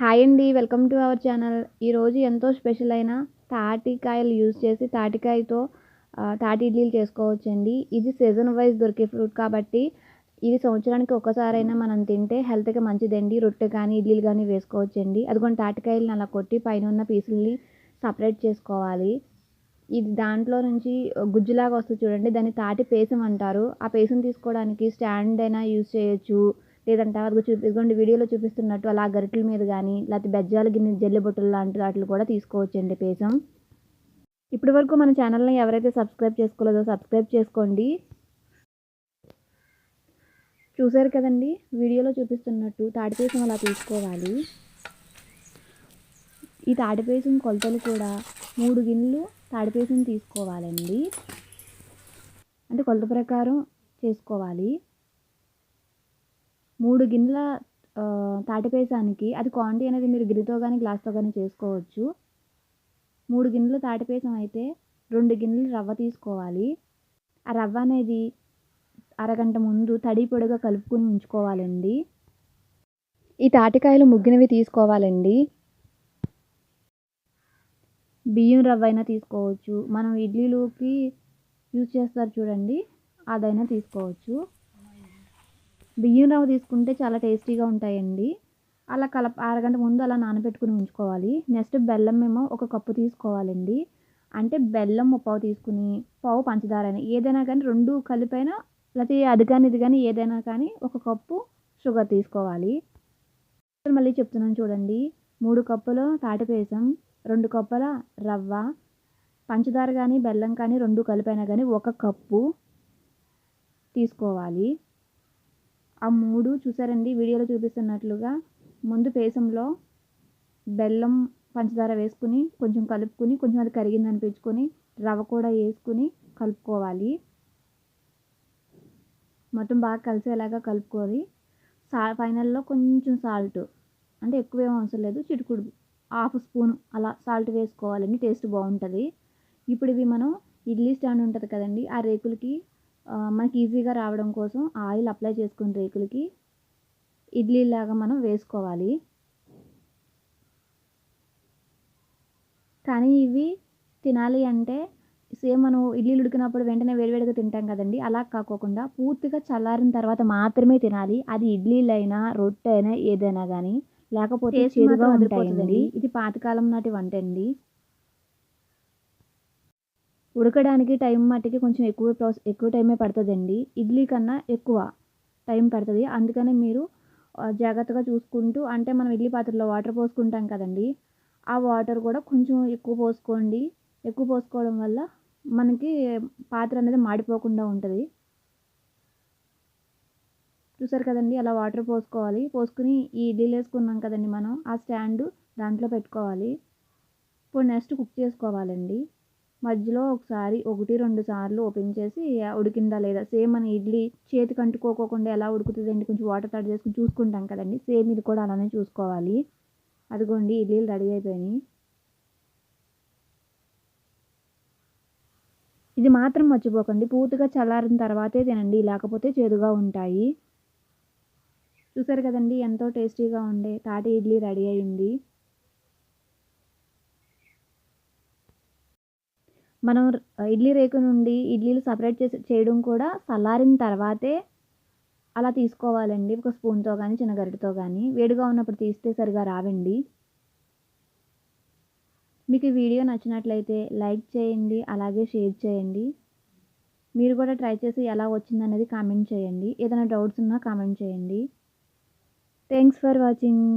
Hi అండి welcome to our channel. ఈరోజు ఎంతో స్పెషల్ అయిన తాటికాయలు యూజ్ చేసి తాటికాయతో తాటి ఇడ్లీలు చేసుకోవచ్చండి. ఇది సీజన్ వైజ్ దొరికే ఫ్రూట్ కాబట్టి ఇది సంవత్సరానికి ఒక్కసారైనా మనం తింటే హెల్త్కి మంచిదండి. రొట్టె కానీ ఇడ్లీలు కానీ వేసుకోవచ్చండి. అదిగోండి తాటికాయలను అలా కొట్టి పైన ఉన్న పీసుల్ని సపరేట్ చేసుకోవాలి. ఇది దాంట్లో నుంచి గుజ్జులాగా వస్తుంది చూడండి. దాన్ని తాటి పేసం అంటారు. ఆ పేసం తీసుకోవడానికి స్టాండ్ అయినా యూజ్ చేయొచ్చు. లేదంటే అది చూపి ఇదిగోండి వీడియోలో చూపిస్తున్నట్టు అలా గరిటెల మీద కానీ లేకపోతే బెజ్జాల గిన్నె జల్లి బొట్టలు లాంటి వాటిలో కూడా తీసుకోవచ్చండి పేసం. ఇప్పటి వరకు మన ఛానల్ని ఎవరైతే సబ్స్క్రైబ్ చేసుకోలేదో సబ్స్క్రైబ్ చేసుకోండి. చూసారు కదండి? వీడియోలో చూపిస్తున్నట్టు తాటిపేసం అలా తీసుకోవాలి. ఈ తాటిపేసం కొలతలు కూడా మూడు గిన్నెలు తాడిపేసం తీసుకోవాలండి. అంటే కొలత ప్రకారం చేసుకోవాలి. మూడు గిన్నెల తాటిపేసానికి అది క్వాంటిటీ అనేది మీరు గిన్నెతో కానీ గ్లాస్తో కానీ చేసుకోవచ్చు. మూడు గిన్నెలు తాటిపేసం అయితే రెండు గిన్నెలు రవ్వ తీసుకోవాలి. ఆ రవ్వ అనేది అరగంట ముందు తడి పొడిగా కలుపుకొని ఉంచుకోవాలండి. ఈ తాటికాయలు ముగ్గినవి తీసుకోవాలండి. బియ్యం రవ్వ అయినా తీసుకోవచ్చు. మనం ఇడ్లీలోకి యూజ్ చేస్తారు చూడండి అదైనా తీసుకోవచ్చు. బియ్యం రవ్వ తీసుకుంటే చాలా టేస్టీగా ఉంటాయండి. అలా కలప అరగంట ముందు అలా నానబెట్టుకుని ఉంచుకోవాలి. నెక్స్ట్ బెల్లం ఏమో ఒక కప్పు తీసుకోవాలండి. అంటే బెల్లం ముప్పావు తీసుకుని పావు పంచదార అయినా ఏదైనా కానీ రెండు కలిపైనా లేకపోతే అది కానీ ఇది కానీ ఏదైనా కానీ ఒక కప్పు షుగర్ తీసుకోవాలి. మళ్ళీ చెప్తున్నాను చూడండి. మూడు కప్పులు తాటిపేసం రెండు కప్పుల రవ్వ పంచదార కానీ బెల్లం కానీ రెండు కలిపైనా కానీ ఒక కప్పు తీసుకోవాలి. ఆ మూడు చూసారండి వీడియోలో చూపిస్తున్నట్లుగా. ముందు పేసంలో బెల్లం పంచదార వేసుకుని కొంచెం కలుపుకుని కొంచెం అది కరిగింది అనిపించుకొని రవ్వ కూడా వేసుకుని కలుపుకోవాలి. మొత్తం బాగా కలిసేలాగా కలుపుకోవాలి. సా ఫైనల్లో కొంచెం సాల్ట్. అంటే ఎక్కువ ఏం అవసరం లేదు చిటుకుడు హాఫ్ స్పూన్ అలా సాల్ట్ వేసుకోవాలండి టేస్ట్ బాగుంటుంది. ఇప్పుడు ఇవి మనం ఇడ్లీ స్టాండ్ ఉంటుంది కదండి ఆ రేకులకి మనకి ఈజీగా రావడం కోసం ఆయిల్ అప్లై చేసుకుని రేకులకి ఇడ్లీ లాగా మనం వేసుకోవాలి. కానీ ఇవి తినాలి అంటే సేమ్ మనం ఇడ్లీలు ఉడికినప్పుడు వెంటనే వేడివేడిగా తింటాం కదండి. అలా కాకోకుండా పూర్తిగా చల్లారిన తర్వాత మాత్రమే తినాలి. అది ఇడ్లీలు అయినా రొట్టె అయినా ఏదైనా కానీ లేకపోతే చేదుగా ఉంటాయండి. ఇది పాతకాలం నాటి వంట అండి. ఉడకడానికి టైం మట్టికి కొంచెం ఎక్కువ ప్రాసెస్ ఎక్కువ టైమే పడుతుందండి. ఇడ్లీ కన్నా ఎక్కువ టైం పడుతుంది. అందుకనే మీరు జాగ్రత్తగా చూసుకుంటూ అంటే మనం ఇడ్లీ పాత్రలో వాటర్ పోసుకుంటాం కదండి ఆ వాటర్ కూడా కొంచెం ఎక్కువ పోసుకోండి. ఎక్కువ పోసుకోవడం వల్ల మనకి పాత్ర అనేది మాడిపోకుండా ఉంటుంది. చూసారు కదండి అలా వాటర్ పోసుకోవాలి. పోసుకుని ఈ ఇడ్లీలు వేసుకున్నాం కదండి మనం ఆ స్టాండ్ దాంట్లో పెట్టుకోవాలి. ఇప్పుడు నెక్స్ట్ కుక్ చేసుకోవాలండి. మధ్యలో ఒకసారి ఒకటి రెండు సార్లు ఓపెన్ చేసి ఉడికిందా లేదా? సేమ్ మన ఇడ్లీ చేతికి అంటుకోకోకుండా ఎలా ఉడుకుతుందండి? కొంచెం వాటర్ తడి చేసుకుని చూసుకుంటాం కదండి. సేమ్ ఇది కూడా అలానే చూసుకోవాలి. అదిగోండి ఇడ్లీలు రెడీ అయిపోయినాయి. ఇది మాత్రం మర్చిపోకండి. పూర్తిగా చల్లారిన తర్వాతే తినండి. లేకపోతే చేదుగా ఉంటాయి. చూసారు కదండి? ఎంతో టేస్టీగా ఉండే తాటి ఇడ్లీ రెడీ అయింది. మనం ఇడ్లీ రేకు నుండి ఇడ్లీలు సపరేట్ చేసి చేయడం కూడా చల్లారిన తర్వాతే అలా తీసుకోవాలండి. ఒక స్పూన్తో కానీ చిన్న గరిటతో కానీ వేడిగా ఉన్నప్పుడు తీస్తే సరిగా రావండి. మీకు ఈ వీడియో నచ్చినట్లయితే లైక్ చేయండి అలాగే షేర్ చేయండి. మీరు కూడా ట్రై చేసి ఎలా వచ్చిందనేది కామెంట్ చేయండి. ఏదైనా డౌట్స్ ఉన్నా కామెంట్ చేయండి. Thanks for watching.